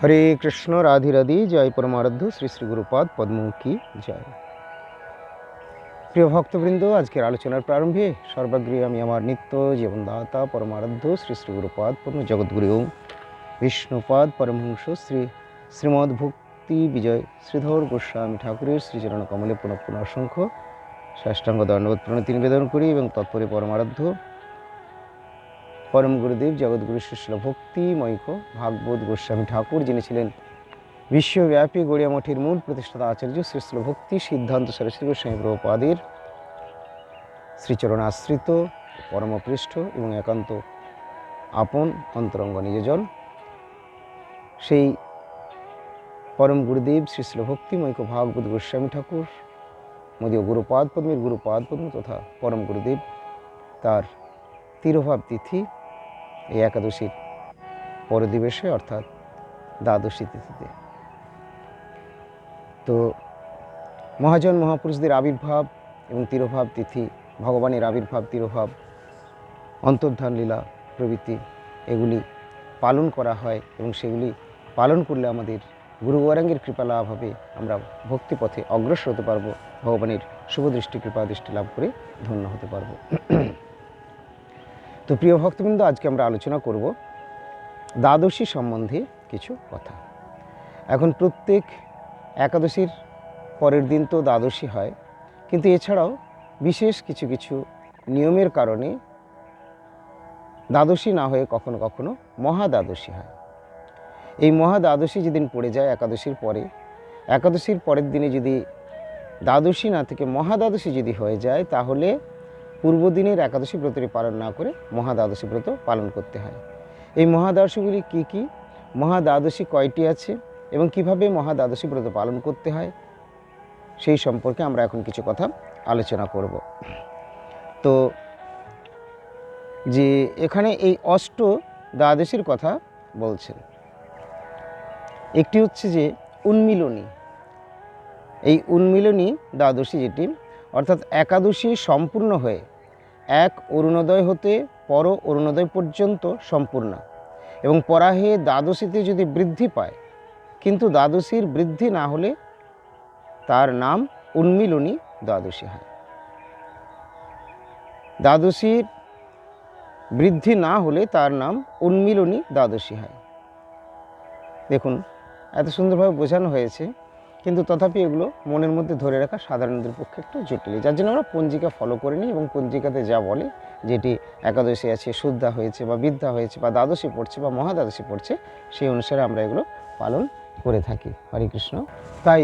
হরে কৃষ্ণ, রাধি রাধি, জয় পরমারাধ্য শ্রী শ্রী গুরুপাদ পদ্মমুখী, জয়। প্রিয় ভক্তবৃন্দ, আজকের আলোচনার প্রারম্ভে সর্বাগ্রী আমি আমার নিত্য জীবনদাতা পরমারাধ্য শ্রী শ্রী গুরুপাদ পদ্ম জগৎগুরু বিষ্ণুপাদ পরমহংস, শ্রী শ্রীমদ্ ভক্তি বিজয় শ্রীধর গোস্বামী ঠাকুরের শ্রীচরণ কমলে পুনঃ পুনঃ অসংখ্য। ষষ্ঠাঙ্গ দণ্ডবোধ প্রণতি নিবেদন করি এবং তৎপরে পরমারাধ্য পরম গুরুদেব জগৎগুরু শিষ্য ভক্তি মৈক ভাগবত গোস্বামী ঠাকুর, যিনি ছিলেন বিশ্বব্যাপী গড়িয়া মঠের মূল প্রতিষ্ঠাতা আচার্য শ্রীশ্ল ভক্তি সিদ্ধান্ত সরস্বতী গোস্বামী প্রভুপাদের শ্রীচরণ আশ্রিত পরমপৃষ্ঠ এবং একান্ত আপন অন্তরঙ্গ নিজজন সেই পরম গুরুদেব শ্রীশ্ল ভক্তি মৈক ভাগবত গোস্বামী ঠাকুর, মদীয় গুরুপাদ পদ্মের গুরুপাদ পদ্ম তথা পরম গুরুদেব তার তিরোভাব তিথি এই একাদশীর পরদিবসে, অর্থাৎ দ্বাদশী তিথিতে। তো মহাজন মহাপুরুষদের আবির্ভাব এবং তিরোভাব তিথি, ভগবানের আবির্ভাব, তিরোভাব, অন্তর্ধান লীলা প্রভৃতি, এগুলি পালন করা হয় এবং সেগুলি পালন করলে আমাদের গুরু গৌরাঙ্গের কৃপা লাভ হবে। আমরা ভক্তিপথে অগ্রসর হতে পারব, ভগবানের শুভদৃষ্টি কৃপা দৃষ্টি লাভ করে ধন্য হতে পারব। তো প্রিয় ভক্তবৃন্দ, আজকে আমরা আলোচনা করব দ্বাদশী সম্বন্ধে কিছু কথা। এখন প্রত্যেক একাদশীর পরের দিন তো দ্বাদশী হয়, কিন্তু এছাড়াও বিশেষ কিছু কিছু নিয়মের কারণে দ্বাদশী না হয়ে কখনো কখনো মহা দ্বাদশী হয়। এই মহা দ্বাদশী যেদিন পড়ে যায় একাদশীর পরে, একাদশীর পরের দিনে যদি দ্বাদশী না থেকে মহা দ্বাদশী যদি হয়ে যায়, তাহলে পূর্বদিনের একাদশী ব্রতটি পালন না করে মহাদ্বাদশী ব্রত পালন করতে হয়। এই মহাদ্বাদশীগুলি কি কি? মহাদ্বাদশী কয়টি আছে? এবং কীভাবে মহাদ্বাদশী ব্রত পালন করতে হয়? সেই সম্পর্কে আমরা এখন কিছু কথা আলোচনা করব। তো যে এখানে এই অষ্ট দ্বাদশীর কথা বলছেন। একটি হচ্ছে যে উন্মিলনী। এই উন্মিলনী দ্বাদশী যেটি, অর্থাৎ একাদশী সম্পূর্ণ হয়ে এক অরুণোদয় হতে পর অরুণোদয় পর্যন্ত সম্পূর্ণ। এবং পরাহে দ্বাদশীতে যদি বৃদ্ধি পায়, কিন্তু দ্বাদশীর বৃদ্ধি না হলে তার নাম উন্মিলনী দ্বাদশী হয়। দ্বাদশীর বৃদ্ধি না হলে তার নাম উন্মিলনী দ্বাদশী হয়। দেখুন, এত সুন্দরভাবে বোঝানো হয়েছে। কিন্তু তথাপি এগুলো মনের মধ্যে ধরে রাখা সাধারণদের পক্ষে একটু জটিল। যার জন্য আমরা পঞ্জিকা ফলো করে নিই এবং পঞ্জিকাতে যা বলে, যেটি একাদশী আছে শুদ্ধা হয়েছে বা বিদ্যা হয়েছে বা দ্বাদশী পড়ছে বা মহাদ্বাদশী পড়ছে, সেই অনুসারে আমরা এগুলো পালন করে থাকি। হরে কৃষ্ণ। তাই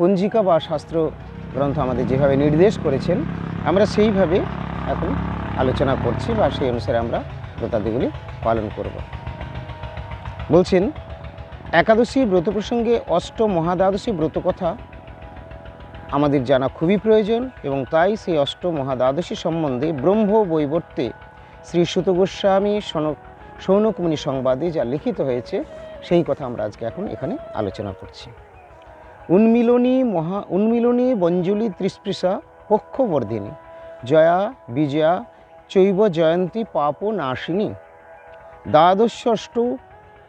পঞ্জিকা বা শাস্ত্র গ্রন্থ আমাদের যেভাবে নির্দেশ করেছেন, আমরা সেইভাবে এখন আলোচনা করছি বা সেই অনুসারে আমরা ব্রতাদিগুলি পালন করব। বলছেন একাদশী ব্রত প্রসঙ্গে অষ্ট মহাদ্বাদশী ব্রত কথা আমাদের জানা খুবই প্রয়োজন এবং তাই সেই অষ্ট মহাদ্বাদশী সম্বন্ধে ব্রহ্ম বৈবর্তে শ্রী সুত গোস্বামী সনক সৌনকমণি সংবাদে যা লিখিত হয়েছে, সেই কথা আমরা আজকে এখন এখানে আলোচনা করছি। উন্মিলনী মহা উন্মিলনী বঞ্জুলি ত্রিস্পৃশা পক্ষবর্ধিনী, জয়া বিজয়া চৈব জয়ন্তী পাপ নাশিনী দ্বাদশষ্ট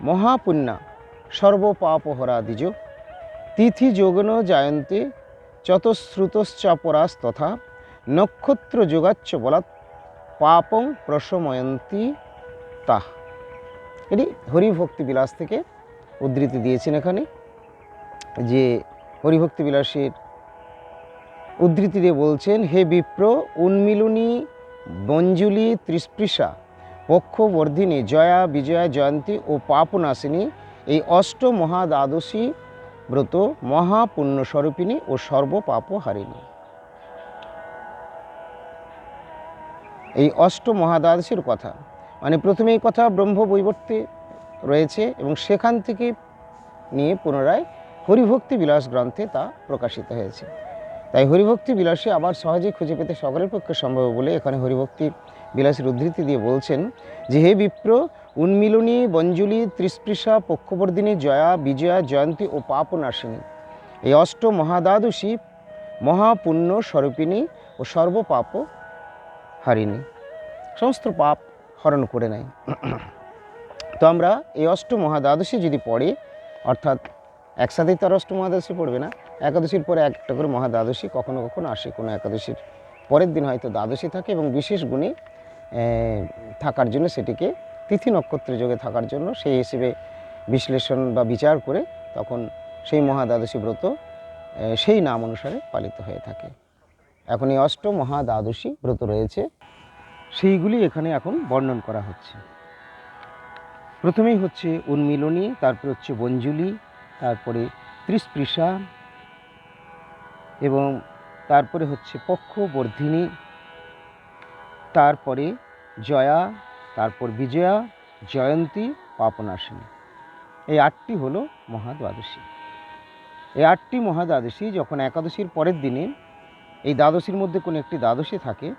মহাপুণ্যা সর্বপাপহরা দ্বিজ তিথি যোগন জায়ন্তে চতশ্রুতশ্চাপরাস তথা নক্ষত্র যোগাচ্ছ বলাৎ পাপং প্রশময়ন্তী তাহ এটি হরিভক্তি বিলাস থেকে উদ্ধৃতি দিয়েছেন এখানে, যে হরিভক্তি বিলাসের উদ্ধৃতি দিয়ে বলছেন, হে বিপ্র, উন্মিলনী মঞ্জুলি ত্রিস্পৃশা পক্ষবর্ধিনী জয়া বিজয়া জয়ন্তী ও পাপনাশিনী এই অষ্ট মহাদ্বাদশী ব্রত মহাপুণ্যস্বরূপিণী ও সর্বপাপ হারিণী এই অষ্ট মহাদ্বাদশীর কথা মানে প্রথমে এই কথা ব্রহ্ম বৈবর্তে রয়েছে এবং সেখান থেকে নিয়ে পুনরায় হরিভক্তি বিলাস গ্রন্থে তা প্রকাশিত হয়েছে। তাই হরিভক্তি বিলাসে আবার সহজে খুঁজে পেতে সকলের পক্ষে সম্ভব বলে এখানে হরিভক্তি বিলাসের উদ্ধৃতি দিয়ে বলছেন যে, হে বিপ্র উন্মিলনী, বঞ্জুলি, ত্রিস্পৃশা, পক্ষবর্ধিনী, জয়া, বিজয়া, জয়ন্তী ও পাপনাশিনী এই অষ্ট মহাদ্বাদশী, মহাপুণ্য স্বরূপিণী ও সর্বপাপ হারিণী। সমস্ত পাপ হরণ করে নেয়। তো আমরা এই অষ্ট মহাদ্বাদশী যদি পড়ে, অর্থাৎ একসাথেই তো আর অষ্ট মহাদ্বাদশী পড়বে না, একাদশীর পরে একটা করে মহাদ্বাদশী কখনো কখনো আসে, কোনো একাদশীর পরের দিন হয়তো দ্বাদশী থাকে এবং বিশেষ গুণে থাকার জন্য সেটিকে তিথি নক্ষত্র যোগে থাকার জন্য সেই হিসেবে বিশ্লেষণ বা বিচার করে তখন সেই মহাদ্বাদশী ব্রত সেই নাম অনুসারে পালিত হয়ে থাকে। এখন এই অষ্ট মহাদ্বাদশী ব্রত রয়েছে। সেইগুলি এখানে এখন বর্ণন করা হচ্ছে। প্রথমেই হচ্ছে উন্মিলনী, তারপরে হচ্ছে বঞ্জুলি, তারপরে ত্রিস্পৃশা এবং তারপরে হচ্ছে পক্ষ বর্ধিনী তারপরে জয়া তারপর বিজয়া, জয়ন্তী, পাপনাশিনী। এই আটটি হলো মহাদ্বাদশী। এই আটটি মহাদ্বাদশী যখন একাদশীর পরের দিনে, এই দ্বাদশীর মধ্যে কোনো একটি দ্বাদশী থাকে,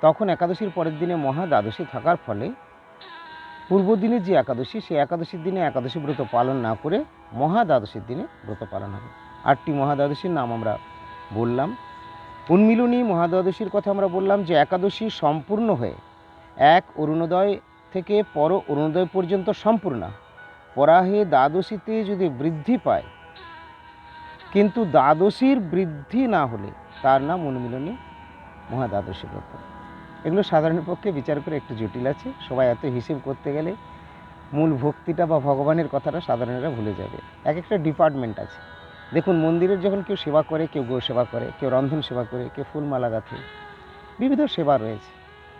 তখন একাদশীর পরের দিনে মহা দ্বাদশী থাকার ফলে পূর্ব দিনের যে একাদশী, সেই একাদশীর দিনে একাদশী ব্রত পালন না করে মহা দ্বাদশীর দিনে ব্রত পালন হবে। আটটি মহাদ্বাদশীর নাম আমরা বললাম। উন্মিলনী মহাদ্বাদশীর কথা আমরা বললাম যে একাদশী সম্পূর্ণ হয়ে এক অরুণোদয় থেকে পর অরুণোদয় পর্যন্ত সম্পূর্ণ। পরাহে দ্বাদশীতে যদি বৃদ্ধি পায়, কিন্তু দ্বাদশীর বৃদ্ধি না হলে তার নাম উন্মিলনী মহাদ্বাদশী ব্রত। এগুলো সাধারণ পক্ষে বিচার করে একটু জটিল আছে। সবাই এত হিসেব করতে গেলে মূল ভক্তিটা বা ভগবানের কথাটা সাধারণেরা ভুলে যাবে। এক একটা ডিপার্টমেন্ট আছে। দেখুন, মন্দিরের যখন কেউ সেবা করে, কেউ গো সেবা করে, কেউ রন্ধন সেবা করে, কেউ ফুলমালা গাঁথে বিবিধ সেবা রয়েছে।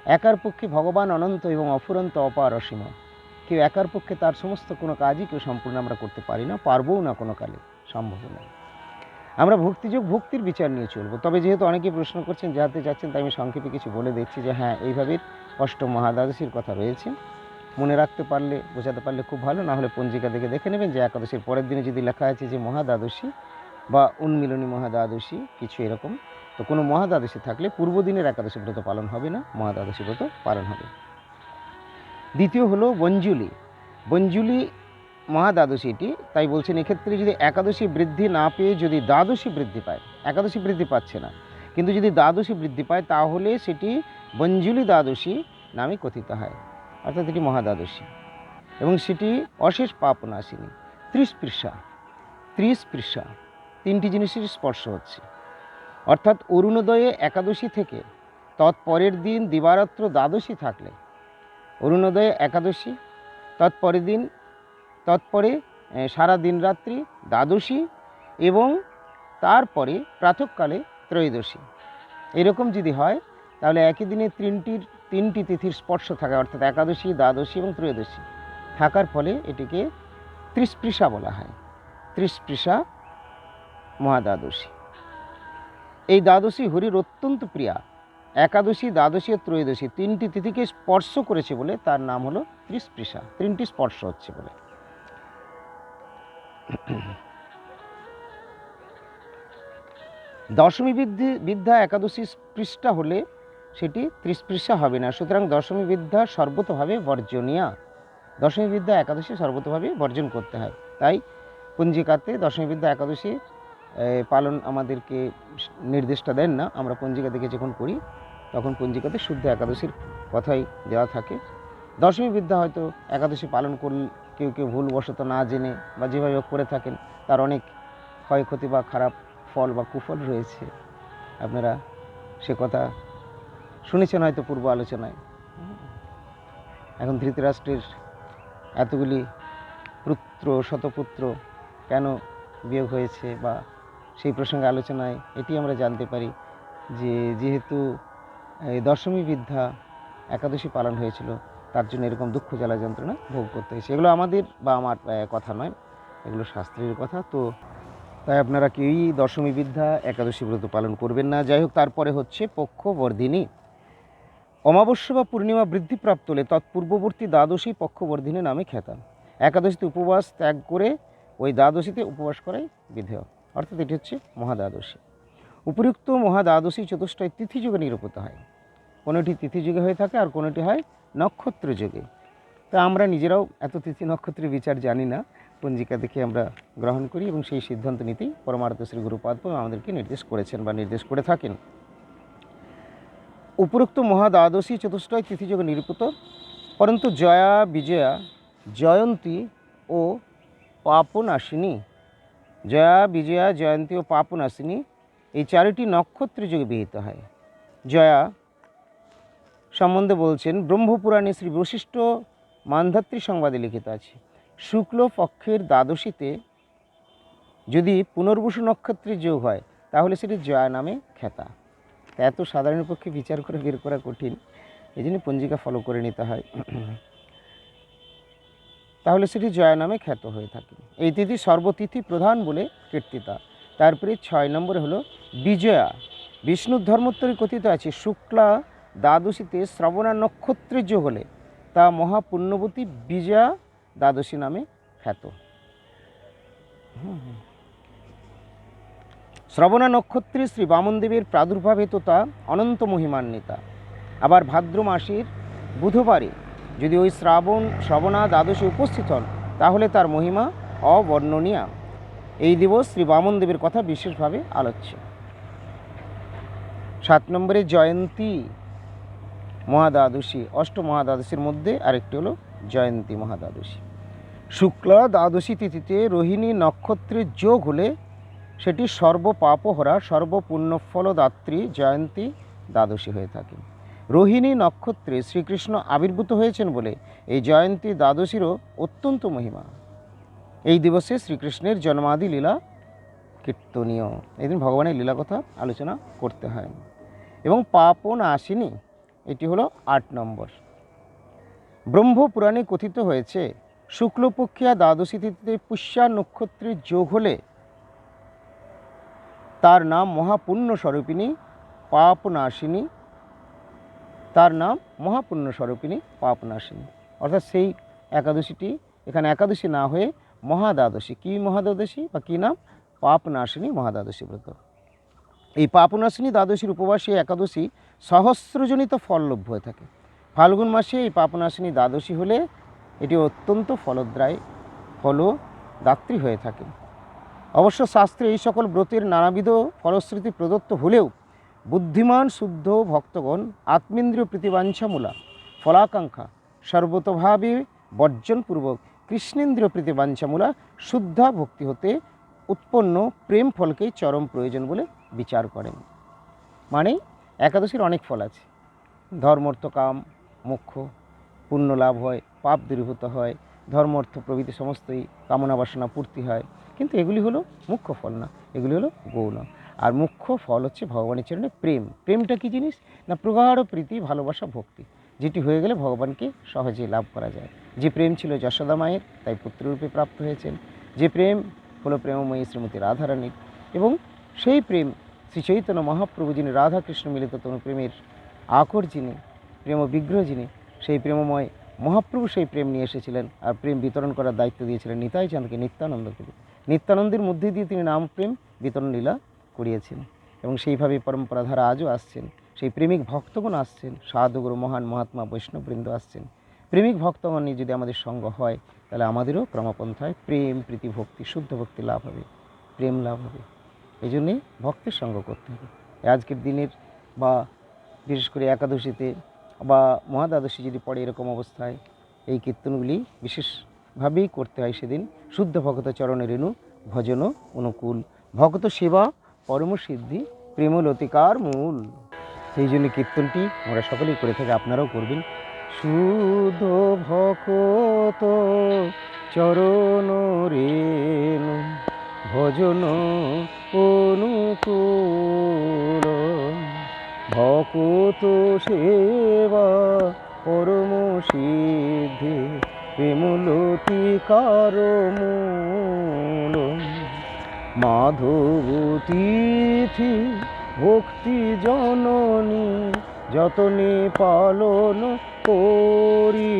একার পক্ষে ভগবান অনন্ত এবং অফুরন্ত অপার অসীম। কেউ একার পক্ষে তার সমস্ত কোনো কাজই কেউ সম্পূর্ণ আমরা করতে পারি না, পারবও না কোনো কালে, সম্ভব নয়। আমরা ভক্তিযোগ ভক্তির বিচার নিয়ে চলবো। তবে যেহেতু অনেকেই প্রশ্ন করছেন যাতে যাচ্ছেন, তাই আমি সংক্ষেপে কিছু বলে দিচ্ছি যে হ্যাঁ এইভাবে অষ্ট মহাদ্বাদশীর কথা রয়েছে। মনে রাখতে পারলে, বোঝাতে পারলে খুব ভালো। না হলে পঞ্জিকা দেখে দেখে নেবেন যে, একাদশীর পরের দিনে যদি লেখা আছে যে, মহাদ্বাদশী বা উন্মিলনী মহাদ্বাদশী, কিছু এরকম। তো কোনো মহাদ্বাদশী থাকলে পূর্ব দিনের একাদশী ব্রত পালন হবে না, মহাদ্বাদশী ব্রত পালন হবে। দ্বিতীয় হলো বঞ্জুলি বঞ্জুলি মহাদ্বাদশীটি তাই বলছেন এক্ষেত্রে যদি একাদশী বৃদ্ধি না পেয়ে যদি দ্বাদশী বৃদ্ধি পায়, একাদশী বৃদ্ধি পাচ্ছে না, কিন্তু যদি দ্বাদশী বৃদ্ধি পায় তাহলে সেটি বঞ্জুলি দ্বাদশী নামে কথিত হয়, অর্থাৎ এটি মহাদ্বাদশী। এবং সেটি অশেষ পাপ নাশিনী ত্রিস্পৃশা ত্রিস্পৃশা তিনটি জিনিসের স্পর্শ হচ্ছে। অর্থাৎ অরুণোদয়ে একাদশী থেকে তৎপরের দিন দিবারাত্র দ্বাদশী থাকলে। অরুণোদয়ে একাদশী, তৎপরের দিন, তৎপরে সারা দিন রাত্রি দ্বাদশী এবং তারপরে প্রাতকালে ত্রয়োদশী। এরকম যদি হয়, তাহলে একই দিনে তিনটির, তিনটি তিথির স্পর্শ থাকে, অর্থাৎ একাদশী, দ্বাদশী এবং ত্রয়োদশী। থাকার ফলে এটিকে ত্রিস্পৃশা বলা হয়। ত্রিস্পৃশা মহাদ্বাদশী। এই দ্বাদশী হরির অত্যন্ত প্রিয়া। একাদশী, দ্বাদশী ও ত্রয়োদশী তিনটি তিথিকে স্পর্শ করেছে বলে তার নাম হলো ত্রিস্পৃশা তিনটি স্পর্শ হচ্ছে বলে। দশমী বিদ্যি বিদ্যা একাদশী পৃষ্ঠা হলে সেটি ত্রিস্পৃশা হবে না। সুতরাং দশমী বিদ্যা সর্বতভাবে বর্জনীয়া। দশমী বিদ্যা একাদশী সর্বতভাবে বর্জন করতে হয়। তাই পঞ্জিকাতে দশমী বিদ্যা একাদশী পালন আমাদেরকে নির্দেশটা দেন না। আমরা পঞ্জিকা থেকে যখন করি তখন পঞ্জিকাতে শুদ্ধ একাদশীর কথাই দেওয়া থাকে। দশমী বিদ্যা হয়তো একাদশী পালন করলে কেউ কেউ ভুলবশত না জেনে বা যেভাবে করে থাকেন, তার অনেক ক্ষয়ক্ষতি বা খারাপ ফল বা কুফল রয়েছে। আপনারা সে কথা শুনেছেন হয়তো পূর্ব আলোচনায়। এখন ধৃতরাষ্ট্রের এতগুলি পুত্র, শতপুত্র কেন বিয়োগ হয়েছে বা সেই প্রসঙ্গে আলোচনায় এটি আমরা জানতে পারি যে যেহেতু দশমী বিদ্যা একাদশী পালন হয়েছিল, তার জন্য এরকম দুঃখ জ্বালা যন্ত্রণা ভোগ করতে হয়েছে। এগুলো আমাদের বা আমার কথা নয়, এগুলো শাস্ত্রের কথা। তো, তাই আপনারা কেউই দশমী বিদ্যা একাদশী ব্রত পালন করবেন না? যাই হোক, তারপরে হচ্ছে পক্ষ বর্ধিনী অমাবস্যা বা পূর্ণিমা বৃদ্ধিপ্রাপ্ত হলে তৎপূর্ববর্তী দ্বাদশী পক্ষবর্ধিনী নামে খ্যাত। একাদশীতে উপবাস ত্যাগ করে ওই দ্বাদশীতে উপবাস করাই বিধেয়। অর্থাৎ এটি হচ্ছে মহাদ্বাদশী। উপযুক্ত মহাদ্বাদশী চতুষ্টয় তিথি যুগে নিরূপিত হয়। কোনোটি তিথি যুগে হয়ে থাকে আর কোনোটি হয় নক্ষত্র যুগে তা আমরা নিজেরাও এত তিথি নক্ষত্রের বিচার জানি না। পঞ্জিকা দেখে আমরা গ্রহণ করি এবং সেই সিদ্ধান্ত নিতেই পরমার্থ শ্রী গুরুপাদ আমাদেরকে নির্দেশ করেছেন বা নির্দেশ করে থাকেন। উপরোক্ত মহাদ্বাদশী চতুষ্টয় তিথিযোগে নিরূপিত, পরন্তু জয়া, বিজয়া, জয়ন্তী ও পাপনাশিনী জয়া, বিজয়া, জয়ন্তী ও পাপনাশিনী এই চারিটি নক্ষত্র যোগে বিহিত হয়। জয়া সম্বন্ধে বলছেন, ব্রহ্মপুরাণে শ্রী বশিষ্ঠ মান্ধাত্রী সংবাদে লিখিত আছে, শুক্ল পক্ষের দ্বাদশীতে যদি পুনর্বসু নক্ষত্রের যোগ হয়, তাহলে সেটি জয়া নামে খ্যাতা। এত সাধারণ পক্ষে বিচার করে, বের করা কঠিন এই জন্য পঞ্জিকা ফলো করে নিতে হয়। তাহলে সেটি জয়া নামে খ্যাত হয়ে থাকে। এই তিথি সর্বতিথি প্রধান বলে কীর্তিতা। তারপরে ছয় নম্বরে হলো বিজয়া। বিষ্ণুর ধর্মোত্তরে কথিত আছে, শুক্লা দ্বাদশীতে শ্রবণা নক্ষত্রের যোগ হলে, তা মহাপুণ্যবতী বিজয়া দ্বাদশী নামে খ্যাত। শ্রবণা নক্ষত্রে শ্রী বামনদেবের প্রাদুর্ভাব হেতু তা অনন্ত মহিমান্বিতা। আবার ভাদ্র মাসের বুধবারে যদি ওই শ্রাবণ, শ্রবণা দ্বাদশে উপস্থিত হন, তাহলে তার মহিমা অবর্ণনীয়া। এই দিবস শ্রী বামনদেবের কথা বিশেষভাবে আলোচ্য। সাত নম্বরে জয়ন্তী মহাদ্বাদশী, অষ্ট মহাদ্বাদশীর মধ্যে আরেকটি হলো জয়ন্তী মহাদ্বাদশী। শুক্লা দ্বাদশী তিথিতে রোহিণী নক্ষত্রের যোগ হলে সেটি সর্বপাপহরা, সর্বপুণ্যফলদাত্রী জয়ন্তী দ্বাদশী হয়ে থাকে। রোহিণী নক্ষত্রে শ্রীকৃষ্ণ আবির্ভূত হয়েছেন বলে এই জয়ন্তী দ্বাদশীরও অত্যন্ত মহিমা। এই দিবসে শ্রীকৃষ্ণের জন্মাদি লীলা কীর্তনীয়। এই দিন ভগবানের লীলা কথা আলোচনা করতে হয়। এবং পাপন আসেনি এটি হলো আট নম্বর। ব্রহ্মপুরাণে কথিত হয়েছে, শুক্লপক্ষিয়া দ্বাদশী তিথিতে পুষ্যা নক্ষত্রের যোগ হলে তার নাম মহাপুণ্য স্বরূপিণী পাপনাশিনী তার নাম মহাপুণ্য স্বরূপিণী পাপনাশিনী। অর্থাৎ সেই একাদশীটি, এখানে একাদশী না হয়ে মহাদ্বাদশী। কী মহাদ্বাদশী বা কী নাম? পাপনাশিনী মহাদ্বাদশী ব্রত। এই পাপনাশিনী দ্বাদশীর উপবাসী একাদশী সহস্রজনিত ফললভ্য হয়ে থাকে। ফাল্গুন মাসে এই পাপনাশিনী দ্বাদশী হলে এটি অত্যন্ত ফলদ্রায়, ফলদাত্রী হয়ে থাকে। অবশ্য শাস্ত্রে এই সকল ব্রতের নানাবিধ ফলশ্রুতি প্রদত্ত হলেও বুদ্ধিমান, শুদ্ধ ভক্তগণ, আত্মেন্দ্রীয় প্রীতিবাঞ্ছামূলা, ফলাকাঙ্ক্ষা, সর্বতভাবে, বর্জনপূর্বক, কৃষ্ণেন্দ্রিয় প্রীতিবাঞ্ছামূলা, শুদ্ধা ভক্তি হতে উৎপন্ন প্রেম ফলকেই চরম প্রয়োজন বলে বিচার করেন। মানে একাদশীর অনেক ফল আছে। ধর্মর্থ কাম মোক্ষ পুণ্য লাভ হয়, পাপ দূরীভূত হয়, ধর্মর্থ প্রভৃতি সমস্তই কামনা বাসনা পূর্তি হয়। কিন্তু এগুলি হলো মুখ্য ফল না, এগুলি হলো গৌণ। আর মুখ্য ফল হচ্ছে ভগবানের চরণে প্রেম। প্রেমটা কি জিনিস? না প্রগাঢ় প্রীতি, ভালোবাসা, ভক্তি। যেটি হয়ে গেলে ভগবানকে সহজে লাভ করা যায়। যে প্রেম ছিল যশোদা মায়ের, তাই পুত্ররূপে প্রাপ্ত হয়েছেন। যে প্রেম হলো প্রেমময়ী শ্রীমতী রাধারানীর। এবং সেই প্রেম শ্রী চৈতন্য মহাপ্রভু যিনি রাধাকৃষ্ণ মিলিত তনু প্রেমের আকর যিনি, প্রেম বিগ্রহ যিনি, সেই প্রেমময় মহাপ্রভু সেই প্রেম নিয়ে এসেছিলেন আর প্রেম বিতরণ করার দায়িত্ব দিয়েছিলেন নিতাই চাঁদকে নিত্যানন্দকে। নিত্যানন্দের মধ্যে দিয়ে তিনি নাম প্রেম, বিতরণ লীলা করিয়েছেন এবং সেইভাবে পরম্পরা ধারা আজও আসছেন। সেই প্রেমিক ভক্তগণ আসছেন, সাধুগুরু, মহান মহাত্মা, বৈষ্ণববৃন্দ আসছেন। প্রেমিক ভক্তগণ নিয়ে যদি আমাদের সঙ্গ হয়, তাহলে আমাদেরও ক্রমপন্থায় প্রেম, প্রীতি, ভক্তি, শুদ্ধ ভক্তি লাভ হবে, প্রেম লাভ হবে। এই জন্যেই ভক্তের সঙ্গ করতে হবে। আজকের দিনের বা বিশেষ করে একাদশীতে বা মহাদ্বাদশী যদি পড়ে এরকম অবস্থায়, এই কীর্তনগুলি বিশেষভাবেই করতে হয় সেদিন। শুদ্ধ ভক্ত চরণের রেণু ভজন অনুকূল। ভক্ত সেবা পরম সিদ্ধি প্রেমলতিকার মূল। সেই জন্য কীর্তনটি আমরা সকলেই করে থাকি, আপনারাও করবেন। শুদ্ধ ভকত চরণ রেণু, ভজন অনুকূল। ভকত সেবা পরম সিদ্ধি প্রেমলতিকার মূল। মাধব তিথি ভক্তি জননী, যতনে পালন করি।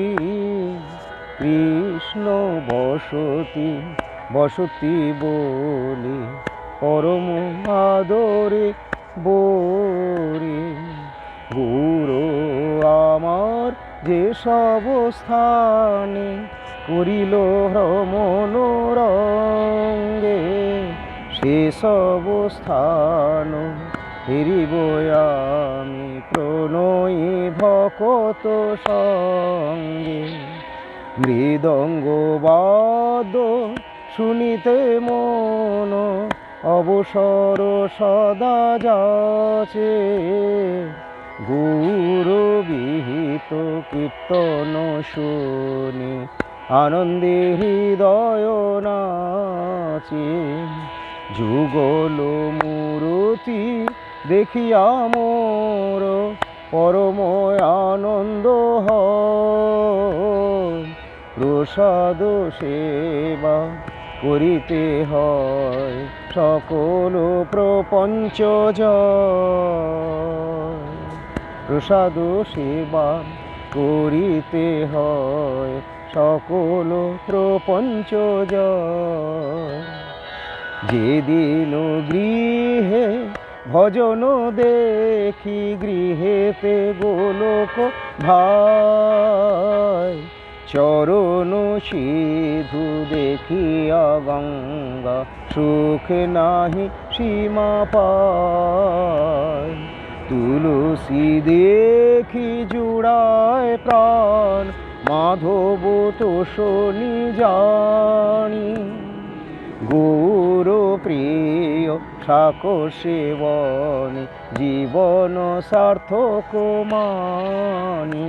কৃষ্ণ বসতি বসতি বলি, পরম আদরে বরি গুরু আমার যে সব স্থানে করিল ভ্রমণ রঙ্গে সে সব স্থান ফিরিব আমি প্রণয়ী ভকত সঙ্গে। মৃদঙ্গ বাদ শুনিতে মন অবসর সদা যাচ্ছে গুরু বিহিত কীর্তন শুনি আনন্দে হৃদয় নাচে। যুগল মূরতি দেখিয়া মোর পরময় আনন্দ প্রসাদ সেবা করিতে হয়, সকল প্রপঞ্চ প্রসাদ সেবা করিতে হয়, সকল প্রপঞ্চ যেদিন গৃহে ভজন দেখি গৃহেতে গোলক ভাই, চরণ সিধু দেখিয়া গঙ্গা, সুখ নাহি সীমা পায়। তুলসী দেখি জুড়ায় প্রাণ, মাধব তো শনি জানি। গৌর প্রিয় শাক সেবনে, জীবন সার্থক মানি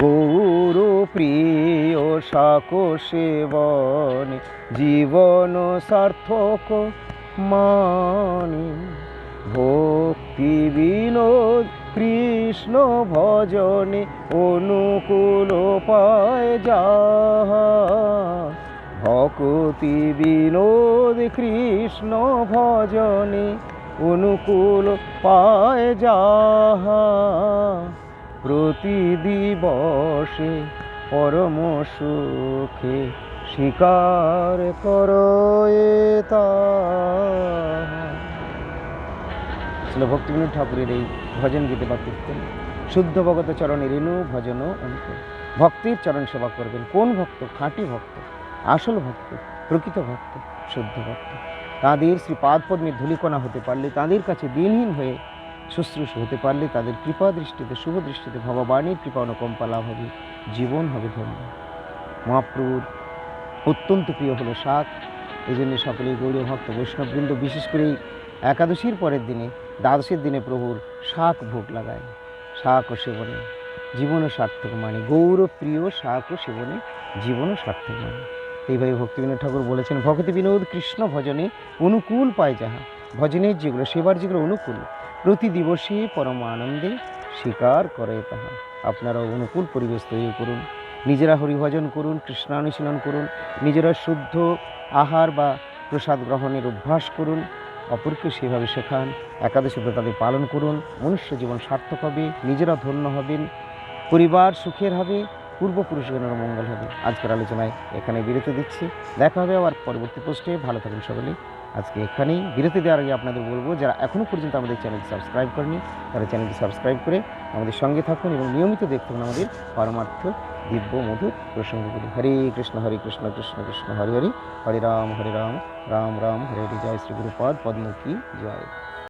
গৌর প্রিয় শাক সেবনে, জীবন সার্থক মানি ভক্তি বিনোদ, কৃষ্ণ ভজনে, অনুকূল পায় যাহা ভকতি বিনোদ কৃষ্ণ ভজনে অনুকূল পায় যাহা। প্রতি দিবসে পরম সুখে শিকার করয়ে তাহা। ছিল ভক্তিবিনোদ ঠাকুরের এই ভজন গীতে কীর্তন শুদ্ধ ভগত চরণে রেণু ভজন অন্ত ভক্তির চরণ সেবা করবেন। কোন ভক্ত? খাঁটি ভক্ত। আসল ভক্ত, প্রকৃত ভক্ত, শুদ্ধ ভক্ত। তাদের শ্রীপাদ পদ্মে ধুলিকণা হতে পারলে, তাদের কাছে দিনহীন হয়ে শুশ্রূষ হতে পারলে, তাদের কৃপা দৃষ্টিতে, শুভ দৃষ্টিতে ভগবানের কৃপা অনুকম্পা লাভ হবে, জীবন হবে ধন্য। মহাপ্রভুর অত্যন্ত প্রিয় হলো শাক এই জন্য সকলেই গৌরীয় ভক্ত, বৈষ্ণববৃন্দ, বিশেষ করে একাদশীর পরের দিনে, দ্বাদশীর দিনে প্রভুর শাক ভোগ লাগায়। শাক ও সেবনে জীবনও সার্থক মানে গৌর প্রিয় শাক ও সেবনে জীবনও সার্থক মানে। এইভাবে ভক্তিবিনোদ ঠাকুর বলেছেন ভক্তি বিনোদ কৃষ্ণ ভজনে অনুকূল পায় যাহা ভজনের যেগুলো সেবার যেগুলো অনুকূল প্রতি দিবসে পরম আনন্দে স্বীকার করে তাহা। আপনারাও অনুকূল পরিবেশ তৈরি করুন, নিজেরা হরিভজন করুন, কৃষ্ণানুশীলন করুন, নিজেরা শুদ্ধ আহার বা প্রসাদ গ্রহণের অভ্যাস করুন, অপরকে সেভাবে শেখান, একাদশী তাদের পালন করুন, মনুষ্য জীবন সার্থক হবে, নিজেরা ধন্য হবেন, পরিবার সুখের হবে পূর্বপুরুষগণের মঙ্গল হবে। আজকের আলোচনায় এখানে বিরতি দিচ্ছি। দেখা হবে আবার পরবর্তী পোস্টে। ভালো থাকুন সকলে। আজকে এখানেই বিরতি দেওয়ার আগে আপনাদের বলব, যারা এখনও পর্যন্ত আমাদের চ্যানেলটি সাবস্ক্রাইব করেনি তারা চ্যানেলটি সাবস্ক্রাইব করে আমাদের সঙ্গে থাকুন এবং নিয়মিত দেখতে থাকুন আমাদের পরমার্থ দিব্য মধুর প্রসঙ্গগুলি হরে কৃষ্ণ হরে কৃষ্ণ কৃষ্ণ কৃষ্ণ, হরে হরে। হরে রাম হরে রাম রাম রাম, হরে হরে। জয় শ্রী গুরুপদ পদ্ম কি জয়।